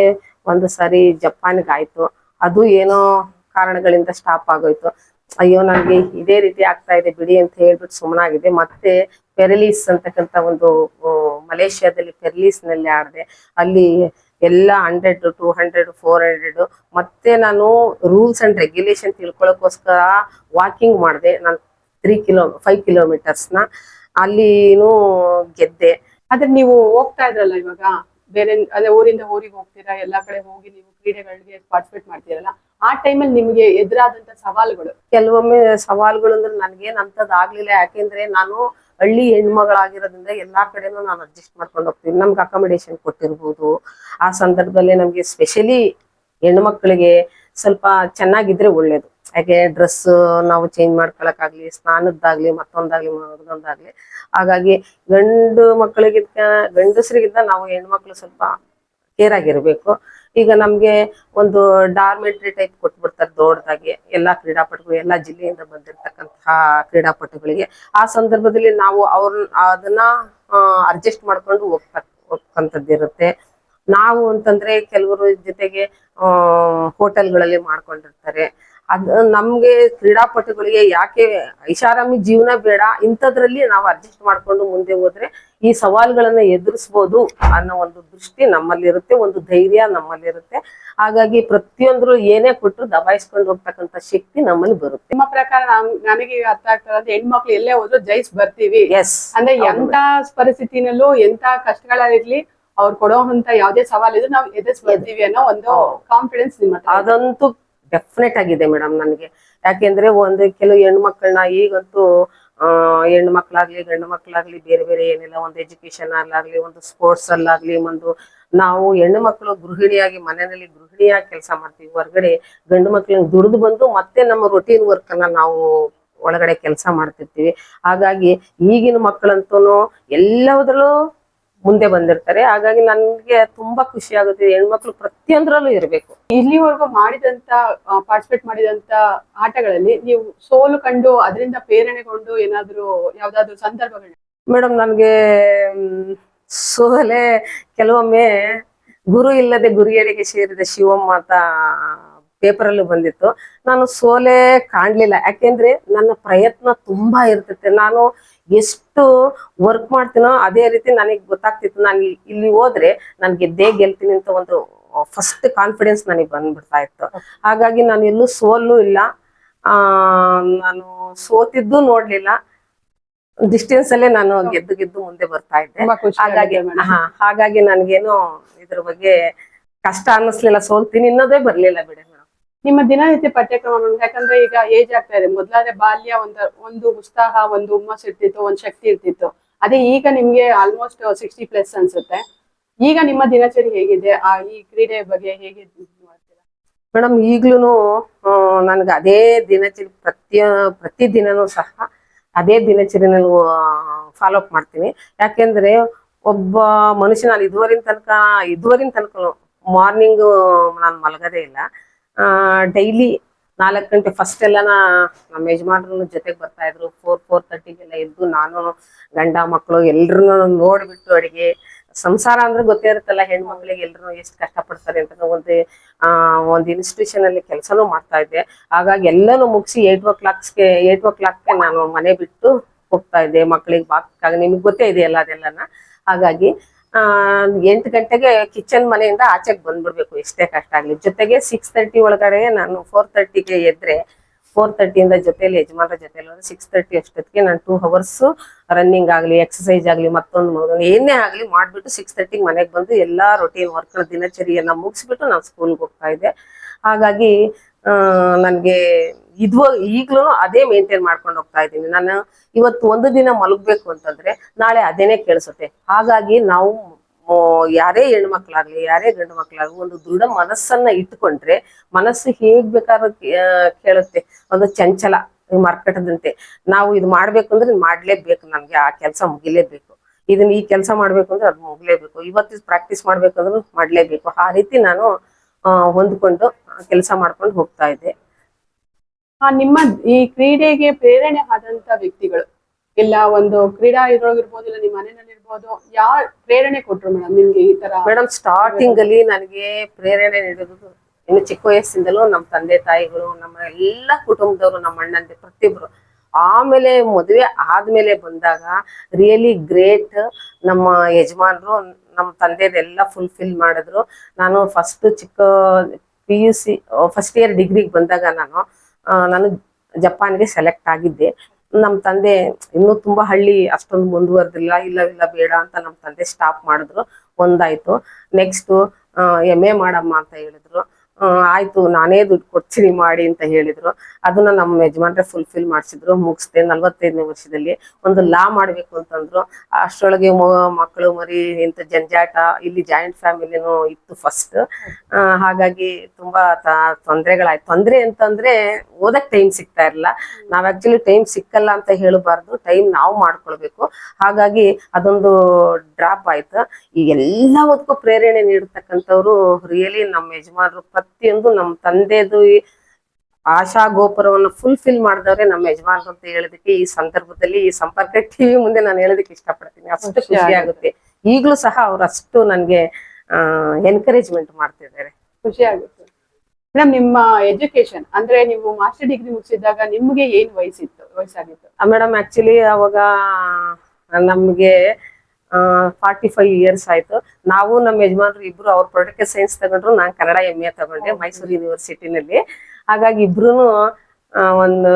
ಒಂದು ಸಾರಿ ಜಪಾನ್ಗೆ ಆಯ್ತು ಅದು ಏನೋ ಕಾರಣಗಳಿಂದ ಸ್ಟಾಪ್ ಆಗೋಯ್ತು. ಅಯ್ಯೋ ನನಗೆ ಇದೇ ರೀತಿ ಆಗ್ತಾ ಇದೆ ಬಿಡಿ ಅಂತ ಹೇಳ್ಬಿಟ್ಟು ಸುಮ್ಮನಾಗಿದೆ ಮತ್ತೆ ಪೆರಲೀಸ್ ಅಂತಕ್ಕಂಥ ಒಂದು ಮಲೇಷ್ಯಾದಲ್ಲಿ ಪೆರಲೀಸ್ನಲ್ಲಿ ಆಡಿದೆ. ಅಲ್ಲಿ ಎಲ್ಲ hundred two hundred four hundred ಮತ್ತೆ ನಾನು ರೂಲ್ಸ್ ಅಂಡ್ ರೆಗ್ಯುಲೇಷನ್ ತಿಳ್ಕೊಳ್ಳೋಕೋಸ್ಕರ ವಾಕಿಂಗ್ ಮಾಡಿದೆ. ನಾನು ತ್ರೀ ಕಿಲೋ ಫೈವ್ ಕಿಲೋಮೀಟರ್ಸ್ನ ಅಲ್ಲಿನೂ ಗೆದ್ದೆ. ಆದ್ರೆ ನೀವು ಹೋಗ್ತಾ ಇದ್ರಲ್ಲ ಇವಾಗ? ಬೇರೆ ಅದೇ ಊರಿಂದ ಊರಿಗೆ ಹೋಗ್ತೀರಾ? ಎಲ್ಲಾ ಕಡೆ ಹೋಗಿ ನೀವು ಕ್ರೀಡೆಗಳಿಗೆ ಪಾರ್ಟಿಸಿಪೇಟ್ ಮಾಡ್ತೀರಲ್ಲ? ಆ ಟೈಮಲ್ಲಿ ನಿಮಗೆ ಎದುರಾದಂತ ಸವಾಲುಗಳು? ಕೆಲವೊಮ್ಮೆ ಸವಾಲುಗಳು ಅಂದ್ರೆ ನನ್ಗೇನ್ ಅಂತದ್ ಆಗ್ಲಿಲ್ಲ. ಯಾಕೆಂದ್ರೆ ನಾನು ಹಳ್ಳಿ ಹೆಣ್ಮಗಳಾಗಿರೋದ್ರಿಂದ ಎಲ್ಲಾ ಕಡೆನೂ ನಾನು ಅಡ್ಜಸ್ಟ್ ಮಾಡ್ಕೊಂಡು ಹೋಗ್ತೀನಿ. ನಮ್ಗೆ ಅಕಾಮಿಡೇಷನ್ ಕೊಟ್ಟಿರ್ಬೋದು. ಆ ಸಂದರ್ಭದಲ್ಲಿ ನಮ್ಗೆ ಸ್ಪೆಷಲಿ ಹೆಣ್ಮಕ್ಳಿಗೆ ಸ್ವಲ್ಪ ಚೆನ್ನಾಗಿದ್ರೆ ಒಳ್ಳೇದು. ಯಾಕೆ ಡ್ರೆಸ್ ನಾವು ಚೇಂಜ್ ಮಾಡ್ಕೊಳಕ್ಕಾಗ್ಲಿ, ಸ್ನಾನದ್ದಾಗ್ಲಿ, ಮತ್ತೊಂದಾಗ್ಲಿ ಮಗದೊಂದಾಗ್ಲಿ ಹಾಗಾಗಿ ಗಂಡು ಮಕ್ಕಳಿಗಿಂತ ಗಂಡಸರಿಗಿಂತ ನಾವು ಹೆಣ್ಮಕ್ಳು ಸ್ವಲ್ಪ ಕೇರ್ ಆಗಿರ್ಬೇಕು. ಈಗ ನಮ್ಗೆ ಒಂದು ಡಾರ್ಮೆಂಟ್ರಿ ಟೈಪ್ ಕೊಟ್ಬಿಡ್ತಾರೆ ದೊಡ್ಡದಾಗಿ ಎಲ್ಲಾ ಕ್ರೀಡಾಪಟುಗಳು, ಎಲ್ಲಾ ಜಿಲ್ಲೆಯಿಂದ ಬಂದಿರತಕ್ಕಂತಹ ಕ್ರೀಡಾಪಟುಗಳಿಗೆ. ಆ ಸಂದರ್ಭದಲ್ಲಿ ನಾವು ಅವ್ರ ಅದನ್ನ ಅಡ್ಜಸ್ಟ್ ಮಾಡ್ಕೊಂಡು ಹೋಗ್ತಾ ಹೋಗ್ತಕ್ಕಂಥದ್ದಿರುತ್ತೆ ನಾವು ಅಂತಂದ್ರೆ ಕೆಲವರು ಜೊತೆಗೆ ಹೋಟೆಲ್ಗಳಲ್ಲಿ ಮಾಡ್ಕೊಂಡಿರ್ತಾರೆ. ಅದ್ ನಮ್ಗೆ ಕ್ರೀಡಾಪಟುಗಳಿಗೆ ಯಾಕೆ ಐಷಾರಾಮಿ ಜೀವನ ಬೇಡ, ಇಂಥದ್ರಲ್ಲಿ ನಾವು ಅಡ್ಜಸ್ಟ್ ಮಾಡ್ಕೊಂಡು ಮುಂದೆ ಹೋದ್ರೆ ಈ ಸವಾಲುಗಳನ್ನ ಎದುರಿಸ್ಬೋದು ಅನ್ನೋ ಒಂದು ದೃಷ್ಟಿ ನಮ್ಮಲ್ಲಿರುತ್ತೆ ಒಂದು ಧೈರ್ಯ ನಮ್ಮಲ್ಲಿರುತ್ತೆ. ಹಾಗಾಗಿ ಪ್ರತಿಯೊಂದ್ರು ಏನೇ ಕೊಟ್ಟರು ದಬಾಯಿಸ್ಕೊಂಡು ಹೋಗ್ತಕ್ಕಂತ ಶಕ್ತಿ ನಮ್ಮಲ್ಲಿ ಬರುತ್ತೆ. ನಿಮ್ಮ ಪ್ರಕಾರ ನಮಗೆ ನನಗೆ ಅರ್ಥ ಆಗ್ತದೆ ಅಂದ್ರೆ ಹೆಣ್ಮಕ್ಳು ಎಲ್ಲೇ ಹೋದ್ರು ಜೈಸ್ ಬರ್ತೀವಿ. ಎಸ್ ಅಂದ್ರೆ ಎಂತ ಪರಿಸ್ಥಿತಿನಲ್ಲೂ ಎಂತ ಕಷ್ಟಗಳಿರ್ಲಿ ಅವ್ರು ಕೊಡೋಂತ ಯಾವ್ದೇ ಸವಾಲಿದ್ರು ನಾವು ಎದುರಿಸ್ ಬರ್ತೀವಿ ಅನ್ನೋ ಒಂದು ಕಾನ್ಫಿಡೆನ್ಸ್ ನಿಮ್ಮ ಅದಂತೂ ಡೆಫಿನೆಟ್ ಆಗಿದೆ ಮೇಡಮ್ ನನಗೆ. ಯಾಕೆಂದ್ರೆ ಒಂದು ಕೆಲವು ಹೆಣ್ಮಕ್ಳನ್ನ ಈಗಂತೂ ಹೆಣ್ಣು ಮಕ್ಳಾಗ್ಲಿ, ಗಂಡು ಮಕ್ಳಾಗ್ಲಿ, ಬೇರೆ ಬೇರೆ ಏನಿಲ್ಲ, ಒಂದು ಎಜುಕೇಶನ್ ಅಲ್ಲಾಗ್ಲಿ, ಒಂದು ಸ್ಪೋರ್ಟ್ಸ್ ಅಲ್ಲಾಗ್ಲಿ, ಒಂದು ನಾವು ಹೆಣ್ಣು ಮಕ್ಕಳು ಗೃಹಿಣಿಯಾಗಿ, ಮನೆಯಲ್ಲಿ ಗೃಹಿಣಿಯಾಗಿ ಕೆಲಸ ಮಾಡ್ತೀವಿ. ಹೊರಗಡೆ ಗಂಡು ಮಕ್ಳನ್ನ ದುಡಿದು ಬಂದು ಮತ್ತೆ ನಮ್ಮ ರೊಟೀನ್ ವರ್ಕ್ ಅನ್ನ ನಾವು ಒಳಗಡೆ ಕೆಲಸ ಮಾಡ್ತಿರ್ತೀವಿ. ಹಾಗಾಗಿ ಈಗಿನ ಮಕ್ಕಳಂತೂ ಎಲ್ಲದರಲ್ಲೂ ಮುಂದೆ ಬಂದಿರ್ತಾರೆ. ಹಾಗಾಗಿ ನನ್ಗೆ ತುಂಬಾ ಖುಷಿ ಆಗುತ್ತೆ. ಹೆಣ್ಮಕ್ಳು ಪ್ರತಿಯೊಂದರಲ್ಲೂ ಇರಬೇಕು. ಇಲ್ಲಿವರೆಗೂ ಮಾಡಿದಂತ ಪಾರ್ಟಿಸಿಪೇಟ್ ಮಾಡಿದಂತ ಆಟಗಳಲ್ಲಿ ನೀವು ಸೋಲು ಕಂಡು ಅದರಿಂದ ಪ್ರೇರಣೆಗೊಂಡು ಏನಾದ್ರು ಯಾವ್ದಾದ್ರು ಸಂದರ್ಭಗಳನ್ನ ಮೇಡಮ್ ನನ್ಗೆ ಸೋಲೆ ಕೆಲವೊಮ್ಮೆ ಗುರು ಇಲ್ಲದೆ ಗುರಿಯರಿಗೆ ಸೇರಿದ ಶಿವಮ್ಮ ಅಂತ ಪೇಪರಲ್ಲೂ ಬಂದಿತ್ತು. ನಾನು ಸೋಲೆ ಕಾಣ್ಲಿಲ್ಲ. ಯಾಕೆಂದ್ರೆ ನನ್ನ ಪ್ರಯತ್ನ ತುಂಬಾ ಇರ್ತಿತ್ತು ನಾನು ಎಷ್ಟು ವರ್ಕ್ ಮಾಡ್ತೀನೋ ಅದೇ ರೀತಿ ನನಗೆ ಗೊತ್ತಾಗ್ತಿತ್ತು. ನಾನು ಇಲ್ಲಿ ಹೋದ್ರೆ ನಾನು ಗೆದ್ದೇ ಗೆಲ್ತೀನಿ ಅಂತ ಒಂದು ಫಸ್ಟ್ ಕಾನ್ಫಿಡೆನ್ಸ್ ನನಗೆ ಬಂದ್ಬಿಡ್ತಾ ಇತ್ತು. ಹಾಗಾಗಿ ನಾನು ಎಲ್ಲೂ ಸೋಲು ಇಲ್ಲ. ಆ ನಾನು ಸೋತಿದ್ದು ನೋಡ್ಲಿಲ್ಲ. ಡಿಸ್ಟೆನ್ಸ್ ಅಲ್ಲೇ ನಾನು ಗೆದ್ದು ಗೆದ್ದು ಮುಂದೆ ಬರ್ತಾ ಇದ್ದೆ. ಹಾಗಾಗಿ ಹಾಗಾಗಿ ನನ್ಗೇನು ಇದ್ರ ಬಗ್ಗೆ ಕಷ್ಟ ಅನ್ನಿಸ್ಲಿಲ್ಲ. ಸೋಲ್ತೀನಿ ಅನ್ನೋದೇ ಬರ್ಲಿಲ್ಲ ಬಿಡಿ. ನಿಮ್ಮ ದಿನನಿತ್ಯ ಪಠ್ಯಕ್ರಮ ಯಾಕಂದ್ರೆ ಈಗ ಏಜ್ ಆಗ್ತಾ ಇದೆ. ಮೊದ್ಲಾದ್ರೆ ಬಾಲ್ಯ ಒಂದು ಒಂದು ಉತ್ಸಾಹ, ಒಂದು ಹುಮ್ಮಸ್ ಇರ್ತಿತ್ತು, ಒಂದು ಶಕ್ತಿ ಇರ್ತಿತ್ತು. ಅದೇ ಈಗ ನಿಮ್ಗೆ ಆಲ್ಮೋಸ್ಟ್ ಸಿಕ್ಸ್ಟಿ ಪ್ಲಸ್ ಅನ್ಸುತ್ತೆ. ಈಗ ನಿಮ್ಮ ದಿನಚರಿ ಹೇಗಿದೆ? ಆ ಈ ಕ್ರೀಡೆ ಬಗ್ಗೆ ಹೇಗೆ ಮೇಡಮ್ ಈಗ್ಲೂನು ನನ್ಗೆ ಅದೇ ದಿನಚರಿ ಪ್ರತಿಯ ದಿನನೂ ಸಹ ಅದೇ ದಿನಚರಿನಲ್ಲಿ ಫಾಲೋ ಅಪ್ ಮಾಡ್ತೀನಿ. ಯಾಕೆಂದ್ರೆ ಒಬ್ಬ ಮನುಷ್ಯ ನಾನು ತನಕ, ಇದುವರಿನ ತನಕ ಮಾರ್ನಿಂಗ್ ನಾನು ಮಲಗದೇ ಇಲ್ಲ. ಡೈಲಿ ನಾಲ್ಕು ಗಂಟೆ ಫಸ್ಟ್ ಎಲ್ಲ ನಮ್ಮ ಯಜಮಾನ್ರು ಜೊತೆಗೆ ಬರ್ತಾ ಇದ್ರು. ಫೋರ್ ಫೋರ್ ತರ್ಟಿಗೆಲ್ಲ ಎದ್ದು ನಾನು ಗಂಡ ಮಕ್ಕಳು ಎಲ್ರು ನೋಡ್ಬಿಟ್ಟು ಅಡಿಗೆ. ಸಂಸಾರ ಅಂದ್ರೆ ಗೊತ್ತೇ ಇರುತ್ತಲ್ಲ, ಹೆಣ್ಮಕ್ಳಿಗೆ ಎಲ್ರು ಎಷ್ಟು ಕಷ್ಟಪಡ್ತಾರೆ ಅಂತ ಒಂದು, ಆ, ಒಂದು ಇನ್ಸ್ಟಿಟ್ಯೂಷನ್ ಅಲ್ಲಿ ಕೆಲಸನೂ ಮಾಡ್ತಾ ಇದ್ದೆ. ಹಾಗಾಗಿ ಎಲ್ಲಾನು ಮುಗಿಸಿ ಏಟ್ ಓ ಕ್ಲಾಕ್ಸ್ಗೆ ಏಟ್ ಓ ಕ್ಲಾಕ್ಗೆ ನಾನು ಮನೆ ಬಿಟ್ಟು ಹೋಗ್ತಾ ಇದ್ದೆ ಮಕ್ಕಳಿಗೆ ಬಾಕ್ಕಾಗ. ನಿಮ್ಗೆ ಗೊತ್ತೇ ಇದೆಯಲ್ಲ ಅದೆಲ್ಲನ? ಹಾಗಾಗಿ ಎಂಟು ಗಂಟೆಗೆ ಕಿಚನ್ ಮನೆಯಿಂದ ಆಚೆಗೆ ಬಂದ್ಬಿಡ್ಬೇಕು. ಎಷ್ಟೇ ಕಷ್ಟ ಆಗಲಿ. ಜೊತೆಗೆ ಸಿಕ್ಸ್ ತರ್ಟಿ ಒಳಗಡೆ ನಾನು ಫೋರ್ ತರ್ಟಿಗೆ ಎದ್ರೆ ಫೋರ್ ತರ್ಟಿಯಿಂದ ಜೊತೆಲಿ ಯಜಮಾನರ ಜೊತೆಲಿ ಸಿಕ್ಸ್ ತರ್ಟಿ ಅಷ್ಟೊತ್ತಿಗೆ ನಾನು ಟೂ ಅವರ್ಸ್ ರನ್ನಿಂಗ್ ಆಗಲಿ ಎಕ್ಸಸೈಸ್ ಆಗಲಿ, ಮತ್ತೊಂದು ಮಗು ಏನೇ ಆಗಲಿ ಮಾಡಿಬಿಟ್ಟು ಸಿಕ್ಸ್ ತರ್ಟಿಗೆ ಮನೆಗೆ ಬಂದು ಎಲ್ಲಾ ರೊಟೀನ್ ವರ್ಕ್ನ ದಿನಚರಿಯನ್ನ ಮುಗಿಸ್ಬಿಟ್ಟು ನಾನು ಸ್ಕೂಲ್ಗೆ ಹೋಗ್ತಾ ಇದ್ದೆ. ಹಾಗಾಗಿ ನನಗೆ ಇದ್ವ ಈಗ್ಲೂ ಅದೇ ಮೇಂಟೈನ್ ಮಾಡ್ಕೊಂಡು ಹೋಗ್ತಾ ಇದ್ದೀನಿ. ನಾನು ಇವತ್ತು ಒಂದು ದಿನ ಮಲಗಬೇಕು ಅಂತಂದ್ರೆ ನಾಳೆ ಅದೇನೆ ಕೇಳಿಸುತ್ತೆ. ಹಾಗಾಗಿ ನಾವು ಯಾರೇ ಹೆಣ್ಮಕ್ಳಾಗ್ಲಿ, ಯಾರೇ ಗಂಡು ಮಕ್ಳಾಗ್ಲಿ ಒಂದು ದೃಢ ಮನಸ್ಸನ್ನ ಇಟ್ಕೊಂಡ್ರೆ ಮನಸ್ಸು ಹೇಗ್ ಬೇಕಾದ್ರೂ ಕೇಳುತ್ತೆ. ಒಂದು ಚಂಚಲ ಮರ್ಕಟದಂತೆ. ನಾವು ಇದು ಮಾಡ್ಬೇಕು ಅಂದ್ರೆ ಮಾಡ್ಲೇಬೇಕು ನಮ್ಗೆ ಆ ಕೆಲಸ ಮುಗಿಲೇಬೇಕು. ಇದನ್ನ ಈ ಕೆಲಸ ಮಾಡ್ಬೇಕು ಅಂದ್ರೆ ಅದು ಮುಗಿಲೇಬೇಕು. ಇವತ್ತು ಪ್ರಾಕ್ಟೀಸ್ ಮಾಡ್ಬೇಕಂದ್ರೂ ಮಾಡ್ಲೇಬೇಕು. ಆ ರೀತಿ ನಾನು ಹೊಂದ್ಕೊಂಡು ಕೆಲಸ ಮಾಡ್ಕೊಂಡು ಹೋಗ್ತಾ ಇದ್ದೆ ಆ, ನಿಮ್ಮ ಈ ಕ್ರೀಡೆಗೆ ಪ್ರೇರಣೆ ಆದಂತ ವ್ಯಕ್ತಿಗಳು ಇಲ್ಲ ಒಂದು ಕ್ರೀಡಾ ಇದ್ರೊಳಗಿರ್ಬೋದು ಇಲ್ಲ ನಿಮ್ಮ ಮನೆಯಲ್ಲಿ ಇರ್ಬೋದು ಯಾವ ಪ್ರೇರಣೆ ಕೊಟ್ರು ಮೇಡಮ್ ನಿಮ್ಗೆ ಈ ತರ? ಮೇಡಮ್ ಸ್ಟಾರ್ಟಿಂಗ್ ಅಲ್ಲಿ ನನಗೆ ಪ್ರೇರಣೆ ನೀಡಿರೋದು ಇನ್ನು ಚಿಕ್ಕ ವಯಸ್ಸಿಂದಲೂ ನಮ್ಮ ತಂದೆ ತಾಯಿಗಳು ನಮ್ಮ ಎಲ್ಲ ಕುಟುಂಬದವರು ನಮ್ಮ ಅಣ್ಣಂದೆ ಪ್ರತಿಯೊಬ್ರು. ಆಮೇಲೆ ಮದುವೆ ಆದ್ಮೇಲೆ ಬಂದಾಗ ರಿಯಲಿ ಗ್ರೇಟ್ ನಮ್ಮ ಯಜಮಾನ್ರು ನಮ್ಮ ತಂದೆದೆಲ್ಲ ಫುಲ್ಫಿಲ್ ಮಾಡಿದ್ರು. ನಾನು ಫಸ್ಟ್ ಚಿಕ್ಕ P U C first year ಡಿಗ್ರಿಗೆ ಬಂದಾಗ ನಾನು ನಾನು ಜಪಾನ್ಗೆ ಸೆಲೆಕ್ಟ್ ಆಗಿದ್ದೆ. ನಮ್ಮ ತಂದೆ ಇನ್ನೂ ತುಂಬಾ ಹಳ್ಳಿ, ಅಷ್ಟೊಂದು ಮುಂದುವರೆದಿಲ್ಲ, ಇಲ್ಲ ಇಲ್ಲ, ಬೇಡ ಅಂತ ನಮ್ಮ ತಂದೆ ಸ್ಟಾಪ್ ಮಾಡಿದ್ರು. ಒಂದಾಯ್ತು. ನೆಕ್ಸ್ಟ್ ಎಂ ಎ ಮಾಡಮ್ಮ ಅಂತ ಹೇಳಿದ್ರು. ಆಯ್ತು, ನಾನೇ ದುಡ್ಡು ಕೊಡ್ತೀನಿ ಮಾಡಿ ಅಂತ ಹೇಳಿದ್ರು. ಅದನ್ನ ನಮ್ಮ ಯಜಮಾನ್ರೆ ಫುಲ್ಫಿಲ್ ಮಾಡಿಸಿದ್ರು. ಮುಗಿಸ್ದೆ ನಲ್ವತ್ತೈದನೇ ವರ್ಷದಲ್ಲಿ ಒಂದು ಲಾ ಮಾಡ್ಬೇಕು ಅಂತಂದ್ರು. ಅಷ್ಟರೊಳಗೆ ಮಕ್ಕಳು ಮರಿ, ಇಂಥ ಜಂಜಾಟ, ಇಲ್ಲಿ ಜಾಯಿಂಟ್ ಫ್ಯಾಮಿಲಿನೂ ಇತ್ತು ಫಸ್ಟ್ ಹಾಗಾಗಿ ತುಂಬಾ ತ- ತೊಂದರೆ ತೊಂದ್ರೆ ಅಂತಂದ್ರೆ ಓದಕ್ ಟೈಮ್ ಸಿಗ್ತಾ ಇರಲಿಲ್ಲ. ನಾವ್ ಆಕ್ಚುಲಿ ಟೈಮ್ ಸಿಕ್ಕಲ್ಲ ಅಂತ ಹೇಳಬಾರ್ದು. ಟೈಮ್ ನಾವು ಮಾಡ್ಕೊಳ್ಬೇಕು. ಹಾಗಾಗಿ ಅದೊಂದು ಡ್ರಾಪ್ ಆಯ್ತು. ಈ ಎಲ್ಲದಕ್ಕೂ ಪ್ರೇರಣೆ ನೀಡತಕ್ಕಂಥವ್ರು ರಿಯಲಿ ನಮ್ಮ ಯಜಮಾನರು ಪ್ರತಿಯೊಂದು ನಮ್ಮ ತಂದೆದು ಆಶಾ ಗೋಪುರವನ್ನು ಫುಲ್ಫಿಲ್ ಮಾಡಿದವ್ರೆ ನಮ್ಮ ಯಜಮಾನರು ಅಂತ ಹೇಳೋದಕ್ಕೆ ಈ ಸಂದರ್ಭದಲ್ಲಿ ಈ ಸಂಪರ್ಕ ಟಿವಿ ಮುಂದೆ ನಾನು ಹೇಳೋದಕ್ಕೆ ಇಷ್ಟಪಡ್ತೀನಿ. ಅಷ್ಟು ಖುಷಿ. ಆಗುತ್ತೆ. ಈಗಲೂ ಸಹ ಅವ್ರು ಅಷ್ಟು ನನ್ಗೆ ಎನ್ಕರೇಜ್ಮೆಂಟ್ ಮಾಡ್ತಿದ್ದಾರೆ. ಖುಷಿ ಆಗುತ್ತೆ. ಮೇಡಮ್ ನಿಮ್ಮ ಎಜುಕೇಶನ್ ಅಂದ್ರೆ ನೀವು ಮಾಸ್ಟರ್ ಡಿಗ್ರಿ ಮುಗಿಸಿದಾಗ ನಿಮ್ಗೆ ಏನ್ ವಯಸ್ಸಿತ್ತು ವಯಸ್ಸಾಗಿತ್ತು? ಮೇಡಮ್ ಆಕ್ಚುಲಿ ಅವಾಗ ನಮ್ಗೆ ಫಾರ್ಟಿ ಫೈವ್ ಇಯರ್ಸ್ ಆಯ್ತು. ನಾವು ನಮ್ಮ ಯಜಮಾನ್ರು ಇಬ್ರು ಅವ್ರ ಪ್ರೊಡಕ್ಟ್ ಸೈನ್ಸ್ ತಗೊಂಡ್ರು ನಾನು ಕನ್ನಡ ಎಂ ಎ ತಗೊಂಡೆ ಮೈಸೂರು ಯೂನಿವರ್ಸಿಟಿನಲ್ಲಿ ಹಾಗಾಗಿ ಇಬ್ರು ಒಂದು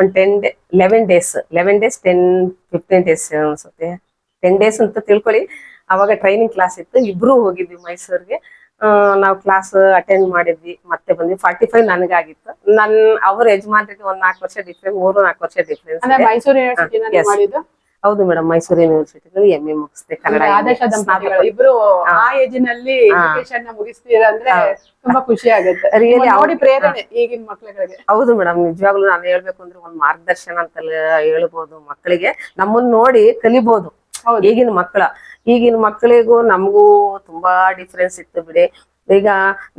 ಒಂದು ten day eleven days eleven days ten fifteen days ಅನ್ಸುತ್ತೆ. ಟೆನ್ ಡೇಸ್ ಅಂತ ತಿಳ್ಕೊಳ್ಳಿ. ಅವಾಗ ಟ್ರೈನಿಂಗ್ ಕ್ಲಾಸ್ ಇತ್ತು. ಇಬ್ರು ಹೋಗಿದ್ವಿ ಮೈಸೂರಿಗೆ ನಾವು ಕ್ಲಾಸ್ ಅಟೆಂಡ್ ಮಾಡಿದ್ವಿ ಮತ್ತೆ ಬಂದ್ವಿ. ಫಾರ್ಟಿ ಫೈವ್ ನನಗಾಗಿತ್ತು. ನನ್ ಅವ್ರ ಯಜಮಾನ್ರಿಗೆ ಒಂದ್ ನಾಲ್ಕು ವರ್ಷ ಡಿಫ್ರೆನ್ಸ್ ಮೂರು ನಾಲ್ಕು ವರ್ಷ ಡಿಫ್ರೆನ್ಸ್ ಹೌದು madam Mysuru university M A ಮುಗಿಸಿದೆ Kannada ಇಬ್ರು ಆ ಏಜಿನಲ್ಲಿ. ಎಜುಕೇಶನ್ ಮುಗಿಸ್ತೀರ ಅಂದ್ರೆ ತುಂಬಾ ಖುಷಿ ಆಗುತ್ತೆ. ನೋಡಿ ಪ್ರೇರಣೆ ಈಗಿನ ಮಕ್ಳುಗಳಿಗೆ. ಹೌದು ಮೇಡಮ್ ನಿಜವಾಗ್ಲೂ ನಾನು ಹೇಳ್ಬೇಕು ಅಂದ್ರೆ ಒಂದ್ ಮಾರ್ಗದರ್ಶನ ಅಂತ ಹೇಳ್ಬೋದು ಮಕ್ಕಳಿಗೆ ನಮ್ಮನ್ನ ನೋಡಿ ಕಲಿಬಹುದು ಹೌದು. ಈಗಿನ ಮಕ್ಕಳ ಈಗಿನ ಮಕ್ಕಳಿಗೂ ನಮಗೂ ತುಂಬಾ ಡಿಫ್ರೆನ್ಸ್ ಇತ್ತು ಬಿಡಿ. ಈಗ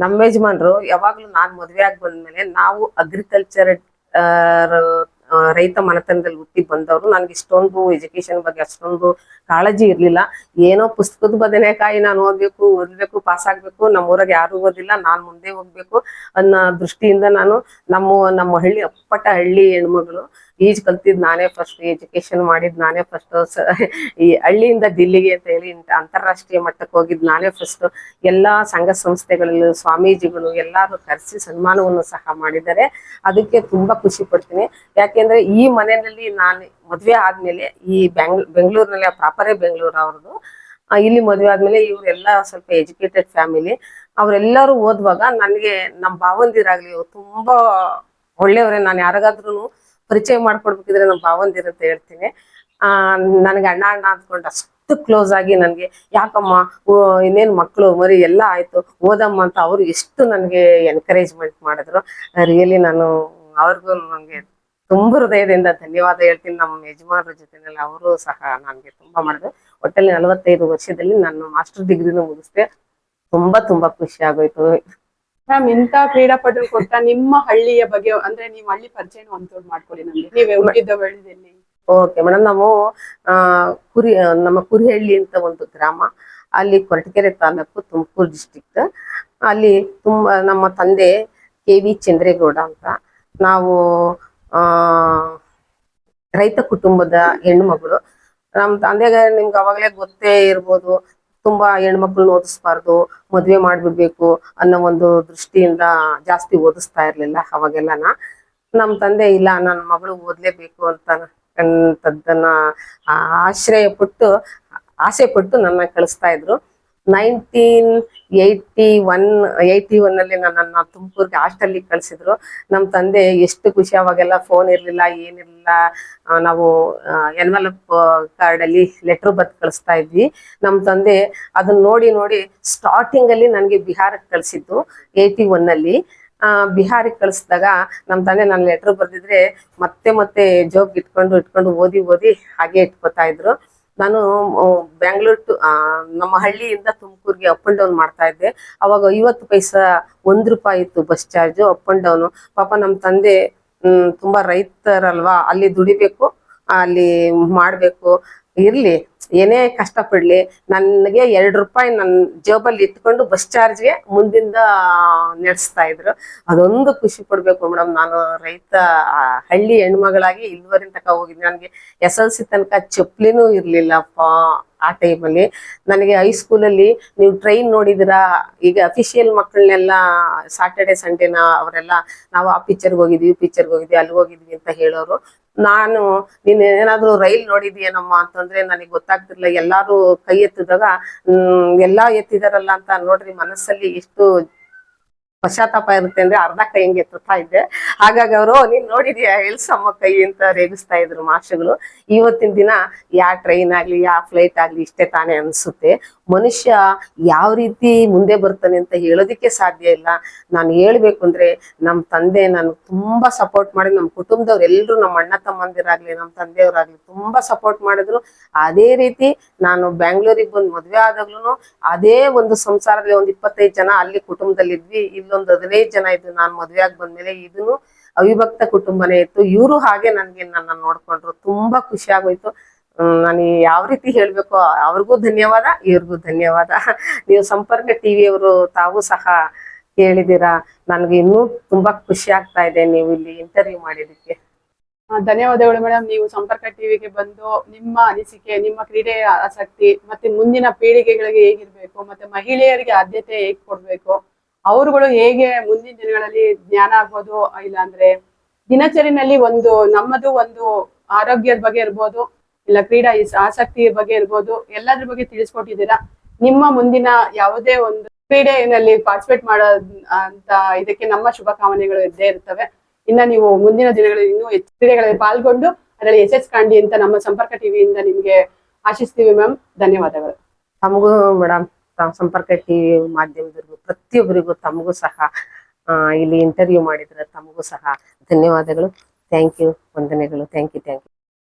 ನಮ್ಮ ಯಜಮಾನ್ರು ಯಾವಾಗ್ಲೂ ನಾನ್ ಮದ್ವೆ ಆಗಿ ಬಂದ್ಮೇಲೆ ನಾವು ಅಗ್ರಿಕಲ್ಚರ್ ರೈತ ಮನೆತನದಲ್ಲಿ ಹುಟ್ಟಿ ಬಂದವರು, ನನಗೆ ಇಷ್ಟೊಂದು ಎಜುಕೇಶನ್ ಬಗ್ಗೆ ಅಷ್ಟೊಂದು ಕಾಳಜಿ ಇರಲಿಲ್ಲ. ಏನೋ ಪುಸ್ತಕದ ಬದನೆಕಾಯಿ ನಾನು ಓದ್ಬೇಕು ಓದ್ಬೇಕು ಪಾಸ್ ಆಗಬೇಕು ನಮ್ಮ ಊರಾಗ ಯಾರು ಓದಿಲ್ಲ, ನಾನ್ ಮುಂದೆ ಹೋಗ್ಬೇಕು ಅನ್ನೋ ದೃಷ್ಟಿಯಿಂದ ನಾನು ನಮ್ಮ ನಮ್ಮ ಹಳ್ಳಿ ಅಪ್ಪಟ ಹಳ್ಳಿ ಹೆಣ್ಮಗಳು ಈಜ್ ಕಲ್ತಿದ್ ನಾನೇ ಫಸ್ಟ್ ಎಜುಕೇಶನ್ ಮಾಡಿದ್ ನಾನೇ ಫಸ್ಟ್ ಈ ಹಳ್ಳಿಯಿಂದ ದಿಲ್ಲಿಗೆ ಅಂತ ಹೇಳಿ ಅಂತಾರಾಷ್ಟ್ರೀಯ ಮಟ್ಟಕ್ಕೆ ಹೋಗಿದ್ ನಾನೇ ಫಸ್ಟ್ ಎಲ್ಲಾ ಸಂಘ ಸಂಸ್ಥೆಗಳಲ್ಲೂ ಸ್ವಾಮೀಜಿಗಳು ಎಲ್ಲಾರು ಕರೆಸಿ ಸನ್ಮಾನವನ್ನು ಸಹ ಮಾಡಿದ್ದಾರೆ. ಅದಕ್ಕೆ ತುಂಬಾ ಖುಷಿ ಪಡ್ತೀನಿ. ಯಾಕೆಂದ್ರೆ ಈ ಮನೆಯಲ್ಲಿ ನಾನು ಮದ್ವೆ ಆದ್ಮೇಲೆ ಈ ಬೆಂಗ್ ಬೆಂಗಳೂರಿನಲ್ಲಿ ಪ್ರಾಪರೇ ಬೆಂಗಳೂರು ಅವ್ರದ್ದು. ಇಲ್ಲಿ ಮದ್ವೆ ಆದ್ಮೇಲೆ ಇವರೆಲ್ಲ ಸ್ವಲ್ಪ ಎಜುಕೇಟೆಡ್ ಫ್ಯಾಮಿಲಿ ಅವರೆಲ್ಲರೂ ಓದುವಾಗ ನನಗೆ ನಮ್ಮ ಭಾವಂದಿರಾಗ್ಲಿ ತುಂಬಾ ಒಳ್ಳೆಯವರೇ. ನಾನು ಯಾರಿಗಾದ್ರೂ ಪರಿಚಯ ಮಾಡ್ಕೊಡ್ಬೇಕಿದ್ರೆ ನಮ್ಮ ಭಾವಂದಿರ ಅಂತ ಹೇಳ್ತೀನಿ. ಆ, ನನಗೆ ಅಣ್ಣ ಅಣ್ಣ ಅಂದ್ಕೊಂಡು ಅಷ್ಟು ಕ್ಲೋಸ್ ಆಗಿ ನನಗೆ, ಯಾಕಮ್ಮ ಇನ್ನೇನು ಮಕ್ಕಳು ಮರಿ ಎಲ್ಲ ಆಯ್ತು ಓದಮ್ಮ ಅಂತ ಅವರು ಎಷ್ಟು ನನಗೆ ಎನ್ಕರೇಜ್ಮೆಂಟ್ ಮಾಡಿದ್ರು. ರಿಯಲಿ ನಾನು ಅವ್ರಿಗೂ ನನಗೆ ತುಂಬ ಹೃದಯದಿಂದ ಧನ್ಯವಾದ ಹೇಳ್ತೀನಿ. ನಮ್ಮ ಯಜಮಾನರ ಜೊತೆನಲ್ಲಿ ಅವರು ಸಹ ನನಗೆ ತುಂಬಾ ಮಾಡಿದ್ರು. ಒಟ್ಟಲ್ಲಿ ನಲವತ್ತೈದು ವರ್ಷದಲ್ಲಿ ನಾನು ಮಾಸ್ಟರ್ ಡಿಗ್ರಿನೂ ಮುಗಿಸ್ದೆ, ತುಂಬಾ ತುಂಬಾ ಖುಷಿ ಆಗೋಯ್ತು. ಮ್ಯಾಮ್ ಇಂತ ಕ್ರೀಡಾಪಟು ಕೊಟ್ಟ ನಿಮ್ಮ ಹಳ್ಳಿಯ ಬಗ್ಗೆ ಅಂದ್ರೆ ನೀವು ಹಳ್ಳಿ ಪರಿಚಯ ಒಂಚೂರು ಮಾಡ್ಕೊಳ್ಳಿ ನಮ್ಗೆ. ನೀವೇ ಹುಟ್ಟಿದ್ದ ಬೆಳೆದಲ್ಲಿ ಓಕೆ ಮೇಡಮ್ ನಾವು ಕುರಿ ನಮ್ಮ ಕುರಿಹಳ್ಳಿ ಅಂತ ಒಂದು ಗ್ರಾಮ. ಅಲ್ಲಿ ಕೊರಟಗೆರೆ ತಾಲೂಕು ತುಮಕೂರು ಡಿಸ್ಟಿಕ್ ಅಲ್ಲಿ ತುಂಬಾ ನಮ್ಮ ತಂದೆ ಕೆ ವಿ ಚಂದ್ರೇಗೌಡ ಅಂತ. ನಾವು ಆ ರೈತ ಕುಟುಂಬದ ಹೆಣ್ಮಗಳು ನಮ್ಮ ತಂದೆಗ ನಿಮ್ಗೆ ಅವಾಗಲೇ ಗೊತ್ತೇ ಇರ್ಬೋದು. ತುಂಬಾ ಹೆಣ್ಮಕ್ಳನ್ನ ಓದಿಸ್ಬಾರ್ದು, ಮದ್ವೆ ಮಾಡ್ಬಿಡ್ಬೇಕು ಅನ್ನೋ ಒಂದು ದೃಷ್ಟಿಯಿಂದ ಜಾಸ್ತಿ ಓದಿಸ್ತಾ ಇರ್ಲಿಲ್ಲ ಅವಾಗೆಲ್ಲನ. ನಮ್ಮ ತಂದೆ ಇಲ್ಲ ನನ್ನ ಮಗಳು ಓದ್ಲೇಬೇಕು ಅಂತ ಅಂತದ್ದನ್ನ ಆಶ್ರಯ ಪಟ್ಟು, ಆಸೆ ಪಟ್ಟು ನನ್ನ ಕಳಿಸ್ತಾ ಇದ್ರು. Nineteen eighty one eighty one ಅಲ್ಲಿ ನನ್ನನ್ನ ತುಮಕೂರ್ಗೆ ಹಾಸ್ಟೆಲ್ಗೆ ಕಳ್ಸಿದ್ರು. ನಮ್ಮ ತಂದೆ ಎಷ್ಟು ಖುಷಿ, ಅವಾಗೆಲ್ಲ ಫೋನ್ ಇರ್ಲಿಲ್ಲ, ಏನಿರ್ಲಿಲ್ಲ. ನಾವು ಎನ್ವಲಪ್ ಕಾರ್ಡ್ ಅಲ್ಲಿ ಲೆಟರ್ ಬತ್ ಕಳಿಸ್ತಾ ಇದ್ವಿ. ನಮ್ಮ ತಂದೆ ಅದನ್ನ ನೋಡಿ ನೋಡಿ ಸ್ಟಾರ್ಟಿಂಗ್ ಅಲ್ಲಿ ನನಗೆ ಬಿಹಾರಕ್ಕೆ ಕಳ್ಸಿದ್ದು, ಏಯ್ಟಿ ಒನ್ನಲ್ಲಿ ಬಿಹಾರಿಗೆ ಕಳಿಸಿದಾಗ ನಮ್ಮ ತಂದೆ ನಾನು ಲೆಟರ್ ಬರ್ದಿದ್ರೆ ಮತ್ತೆ ಮತ್ತೆ ಜೋಬ್ ಇಟ್ಕೊಂಡು ಇಟ್ಕೊಂಡು ಓದಿ ಓದಿ ಹಾಗೆ ಇಟ್ಕೋತಾ ಇದ್ರು. ನಾನು ಬ್ಯಾಂಗ್ಳೂರ್ ಟು ನಮ್ಮ ಹಳ್ಳಿಯಿಂದ ತುಮಕೂರ್ಗೆ ಅಪ್ ಅಂಡ್ ಡೌನ್ ಮಾಡ್ತಾ ಇದ್ದೆ. ಅವಾಗ ಐವತ್ತು ಪೈಸಾ ಒಂದ್ ರೂಪಾಯಿ ಇತ್ತು bus charge up and down ಪಾಪ ನಮ್ಮ ತಂದೆ ತುಂಬಾ ರೈತರಲ್ವಾ, ಅಲ್ಲಿ ದುಡಿಬೇಕು, ಅಲ್ಲಿ ಮಾಡ್ಬೇಕು. ಇರ್ಲಿ ಏನೇ ಕಷ್ಟ ಪಡ್ಲಿ ನನಗೆ ಎರಡು ರೂಪಾಯಿ ನನ್ನ ಜೇಬಲ್ಲಿ ಇಟ್ಕೊಂಡು ಬಸ್ ಚಾರ್ಜ್ಗೆ ಮುಂದಿಂದ ನಡೆಸ್ತಾ ಇದ್ರು. ಅದೊಂದು ಖುಷಿ ಪಡ್ಬೇಕು ಮೇಡಮ್. ನಾನು ರೈತ ಹಳ್ಳಿ ಹೆಣ್ಮಗಳಾಗಿ ಇಲ್ಲಿವರೆಗೆ ತಕ ಹೋಗಿದ್ದೆ ನನಗೆ ಎಸ್ ಎಲ್ ಸಿ ತನಕ ಚಪ್ಪಲಿನೂ ಇರ್ಲಿಲ್ಲಪ್ಪ. ಆ ಟೈಮಲ್ಲಿ ನನಗೆ ಹೈಸ್ಕೂಲಲ್ಲಿ ನೀವು ಟ್ರೈನ್ ನೋಡಿದಿರಾ ಈಗ ಅಫಿಷಿಯಲ್ ಮಕ್ಕಳನ್ನೆಲ್ಲ ಸಾಟರ್ಡೆ ಸಂಡೇನ ಅವರೆಲ್ಲ ನಾವು ಆ ಪಿಕ್ಚರ್ಗೆ ಹೋಗಿದ್ವಿ ಪಿಕ್ಚರ್ಗೆ ಹೋಗಿದ್ವಿ, ಅಲ್ಲಿ ಹೋಗಿದ್ವಿ ಅಂತ ಹೇಳೋರು. ನಾನು ನೀನ್ ಏನಾದ್ರು ರೈಲ್ ನೋಡಿದ್ಯೇನಮ್ಮ ಅಂತಂದ್ರೆ ನನಗೆ ಗೊತ್ತಾಗ್ತಿರ್ಲಿಲ್ಲ. ಎಲ್ಲಾರು ಕೈ ಎತ್ತಿದಾಗ ಎಲ್ಲಾ ಎತ್ತಿದಾರಲ್ಲ ಅಂತ ನೋಡ್ರಿ ಮನಸ್ಸಲ್ಲಿ ಎಷ್ಟು ಪಶ್ಚಾತ್ತಾಪ ಇರುತ್ತೆ ಅಂದ್ರೆ ಅರ್ಧ ಕೈ ಹಿಂಗೆ ಎತ್ತುತ್ತಾ ಇದ್ದೆ. ಹಾಗಾಗಿ ಅವರು ನೀನ್ ನೋಡಿದ್ಯಾ? ಎಲ್ಸಮ್ಮ ಕೈ ಅಂತ ರೇಗಿಸ್ತಾ ಇದ್ರು ಮಾಸ್ಟರ್ಗಳು ಇವತ್ತಿನ ದಿನ ಯಾ ಟ್ರೈನ್ ಆಗ್ಲಿ, ಯಾ ಫ್ಲೈಟ್ ಆಗ್ಲಿ, ಇಷ್ಟೇ ತಾನೇ ಅನ್ಸುತ್ತೆ. ಮನುಷ್ಯ ಯಾವ ರೀತಿ ಮುಂದೆ ಬರ್ತಾನೆ ಅಂತ ಹೇಳೋದಿಕ್ಕೆ ಸಾಧ್ಯ ಇಲ್ಲ. ನಾನು ಹೇಳ್ಬೇಕು ಅಂದ್ರೆ ನಮ್ಮ ತಂದೆ ನಾನು ತುಂಬಾ ಸಪೋರ್ಟ್ ಮಾಡಿ ನಮ್ಮ ಕುಟುಂಬದವ್ರು ಎಲ್ರು ನಮ್ಮ ಅಣ್ಣ ತಮ್ಮಂದಿರಾಗ್ಲಿ, ನಮ್ಮ ತಂದೆಯವರಾಗ್ಲಿ ತುಂಬಾ ಸಪೋರ್ಟ್ ಮಾಡಿದ್ರು. ಅದೇ ರೀತಿ ನಾನು ಬ್ಯಾಂಗ್ಳೂರಿಗೆ ಬಂದು ಮದ್ವೆ ಆದಾಗ್ಲೂ ಅದೇ ಒಂದು ಸಂಸಾರದಲ್ಲಿ ಒಂದ್ ಇಪ್ಪತ್ತೈದು ಜನ ಅಲ್ಲಿ ಕುಟುಂಬದಲ್ಲಿ ಇದ್ವಿ ಇಲ್ಲೊಂದು ಹದಿನೈದು ಜನ ಇದ್ವಿ ನಾನು ಮದ್ವೆ ಆಗಿ ಬಂದ್ಮೇಲೆ ಇದನ್ನು ಅವಿಭಕ್ತ ಕುಟುಂಬನೇ ಇತ್ತು. ಇವರು ಹಾಗೆ ನನ್ಗೆ ನನ್ನ ನೋಡ್ಕೊಂಡ್ರು. ತುಂಬಾ ಖುಷಿ ಆಗೋಯ್ತು. ನಾನು ಯಾವ ರೀತಿ ಹೇಳ್ಬೇಕು, ಅವ್ರಿಗೂ ಧನ್ಯವಾದ, ಇವ್ರಿಗೂ ಧನ್ಯವಾದ. ನೀವು ಸಂಪರ್ಕ ಟಿವಿಯವರು ತಾವು ಸಹ ಕೇಳಿದ್ದೀರಾ. ನನಗೆ ಇನ್ನೂ ತುಂಬಾ ಖುಷಿ ಆಗ್ತಾ ಇದೆ ನೀವು ಇಲ್ಲಿ ಇಂಟರ್ವ್ಯೂ ಮಾಡಿದಕ್ಕೆ ಧನ್ಯವಾದಗಳು ಮೇಡಮ್ ನೀವು ಸಂಪರ್ಕ ಟಿವಿಗೆ ಬಂದು ನಿಮ್ಮ ಅನಿಸಿಕೆ, ನಿಮ್ಮ ಕ್ರೀಡೆಯ ಆಸಕ್ತಿ, ಮತ್ತೆ ಮುಂದಿನ ಪೀಳಿಗೆಗಳಿಗೆ ಹೇಗಿರ್ಬೇಕು, ಮತ್ತೆ ಮಹಿಳೆಯರಿಗೆ ಆದ್ಯತೆ ಹೇಗೆ ಕೊಡ್ಬೇಕು, ಅವರುಗಳು ಹೇಗೆ ಮುಂದಿನ ದಿನಗಳಲ್ಲಿ ಜ್ಞಾನ ಆಗ್ಬೋದು ಇಲ್ಲ ಅಂದ್ರೆ ದಿನಚರಿನಲ್ಲಿ ಒಂದು ನಮ್ಮದು ಒಂದು ಆರೋಗ್ಯದ ಬಗ್ಗೆ ಇರ್ಬೋದು ಇಲ್ಲ ಕ್ರೀಡಾ ಆಸಕ್ತಿಯ ಆಸಕ್ತಿ ಬಗ್ಗೆ ಇರ್ಬೋದು, ಎಲ್ಲದ್ರ ಬಗ್ಗೆ ತಿಳಿಸ್ಕೊಟ್ಟಿದ್ದೀರಾ? ನಿಮ್ಮ ಮುಂದಿನ ಯಾವುದೇ ಒಂದು ಕ್ರೀಡೆಯಲ್ಲಿ ಪಾರ್ಟಿಸಿಪೇಟ್ ಮಾಡೋ ಅಂತ ಇದಕ್ಕೆ ನಮ್ಮ ಶುಭಕಾಮನೆಗಳು ಇದ್ದೇ ಇರ್ತವೆ. ಇನ್ನ ನೀವು ಮುಂದಿನ ದಿನಗಳಲ್ಲಿ ಇನ್ನೂ ಹೆಚ್ಚು ಕ್ರೀಡೆಗಳಲ್ಲಿ ಪಾಲ್ಗೊಂಡು, ಅದರಲ್ಲಿ ಯಶಸ್ ಕಾಂಡಿ ಅಂತ ನಮ್ಮ ಸಂಪರ್ಕ ಟಿವಿಯಿಂದ ನಿಮ್ಗೆ ಆಶಿಸ್ತೀವಿ ಮ್ಯಾಮ್ ಧನ್ಯವಾದಗಳು. ತಮಗೂ ಮೇಡಮ್ ಸಂಪರ್ಕ ಟಿವಿ ಮಾಧ್ಯಮದವ್ರಿಗೂ, ಪ್ರತಿಯೊಬ್ಬರಿಗೂ ತಮಗೂ ಸಹ ಇಲ್ಲಿ ಇಂಟರ್ವ್ಯೂ ಮಾಡಿದ್ರೆ ತಮಗೂ ಸಹ ಧನ್ಯವಾದಗಳು. ಥ್ಯಾಂಕ್ ಯು ವಂದನೆಗಳು. Thank you thank you